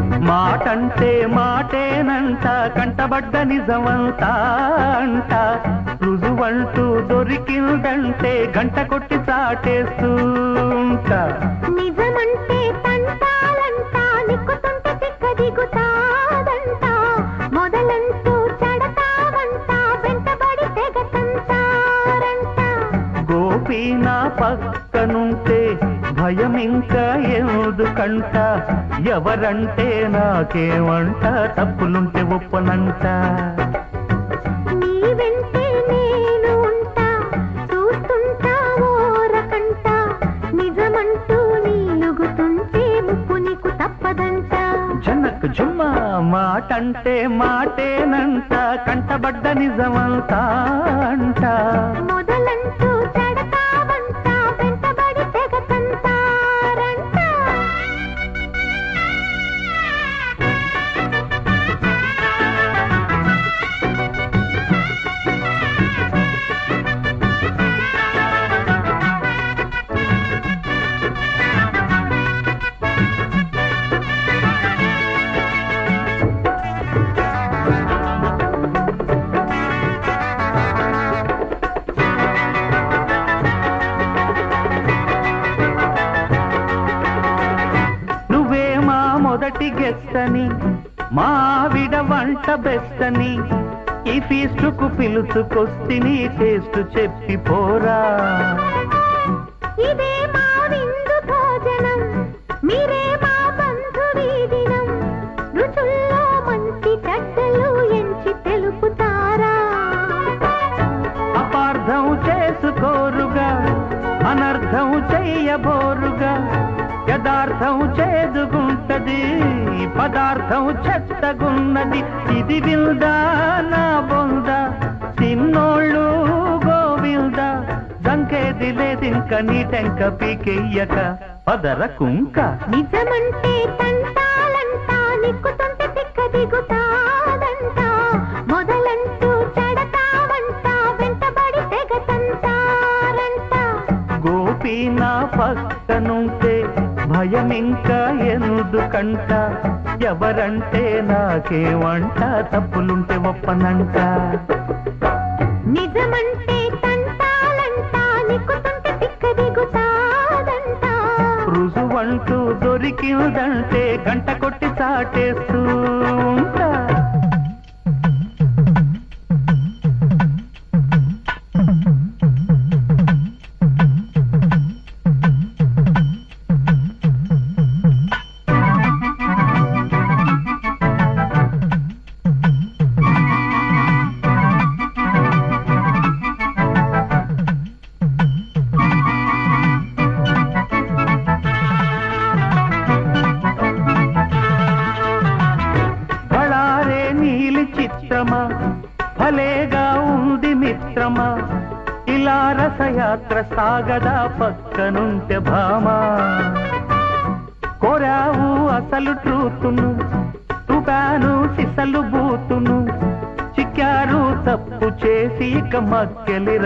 మాటంటే మాటేనంట కంటబడ్డ నిజమంతా అంట. రుజువంటూ దొరికిందంటే గంట కొట్టి చాటేస్తూ ఉంటా. నిజమంటే గోపి నా పక్కనుంటే భయం ఇంకా ఎందుకంట ఎవరంటే నాకేమంట? తప్పులుంటే ఒప్పనంట. జుమ్మ మాటంటే మాటేనంట కంటబడ్డ నిజమంతా అంట మొదలంటూ మొదటి మావిడ వంట బెస్ట్ అని ఈ ఫీస్టుకు పిలుచుకొస్తిని టేస్ట్ చెప్పి పోరా ఇదే యథార్థం చేదుగుంటది పదార్థం చెత్తగున్నది. ఇది విల్దా నా బొంద? తిన్నోళ్ళు గోవిల్ద దంకేది లేదింక నీ టెంక పీకెయ్యక పదర కుంక నిజమంటే తంటాలంట నిక్కుతుంటే తిక్క దిగుతాదంట మొదలంటూ చెడతావంట వెంటబడి తెగ తంటారంట గోపి నా పక్కనుంటే భయం ఇంకా ఎందుకంట ఎవరంటే నాకేమంట తప్పులుంటే ఒప్పనంట. నిజమంటే రుజువంటూ దొరికిందంటే గంట కొట్టి చాటేస్తూ. ఉంది మిత్రమా? ఇలా రసయాత్ర సాగదా పక్కనుంటే భామా? కోరావు అసలు ట్రూతును తుపాను సిసలు బూతును చిక్కారు తప్పు చేసి ఇక మక్కెలి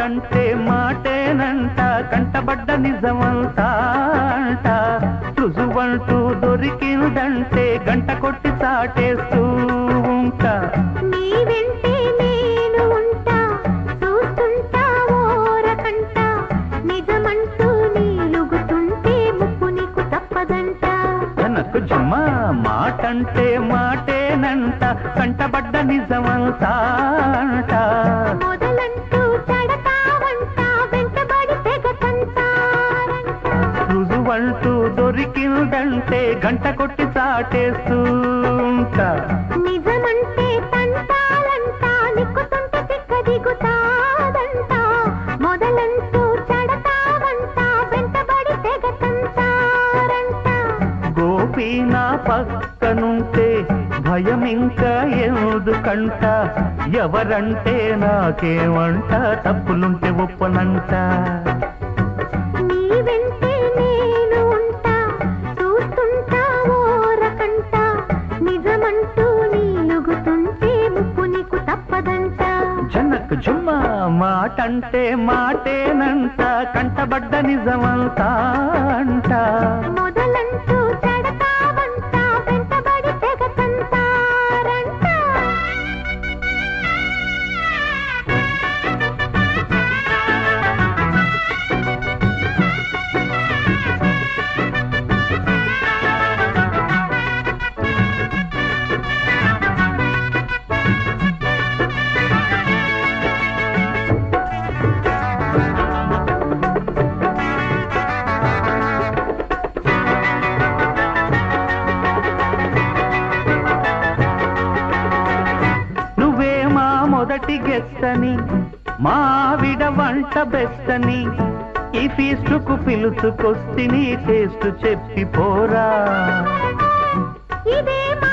మాటంటే మాటేనంట కంటబడ్డ నిజమంతా అంట. రుజువంటూ దొరికిందంటే గంట కొట్టి చాటేస్తూ ఉంటా. జుమ్మ మాటంటే మాటేనంట కంటబడ్డ నిజమంతా దొరికిందంటే గంట కొట్టి చాటేస్తూ ఉంటా. నిజమంటే తంటాలంట నిక్కుతుంటే తిక్క దిగుతాదంట మొదలంటూ చెడతావంట వెంటబడి తెగ తంటారంట గోపి నా పక్కనుంటే భయం ఇంకా ఎందుకంట? ఎవరంటే నాకేమంట? తప్పులుంటే ఒప్పనంట. మాటంటే మాటేనంట కంటబడ్డ నిజమంతా అంట వెచ్చని మావిడ వంట బెస్తని ఈ ఫీస్టుకు పిలుచుకొస్తిని టేస్ట్ చెప్పి పోరా. ఇదే మా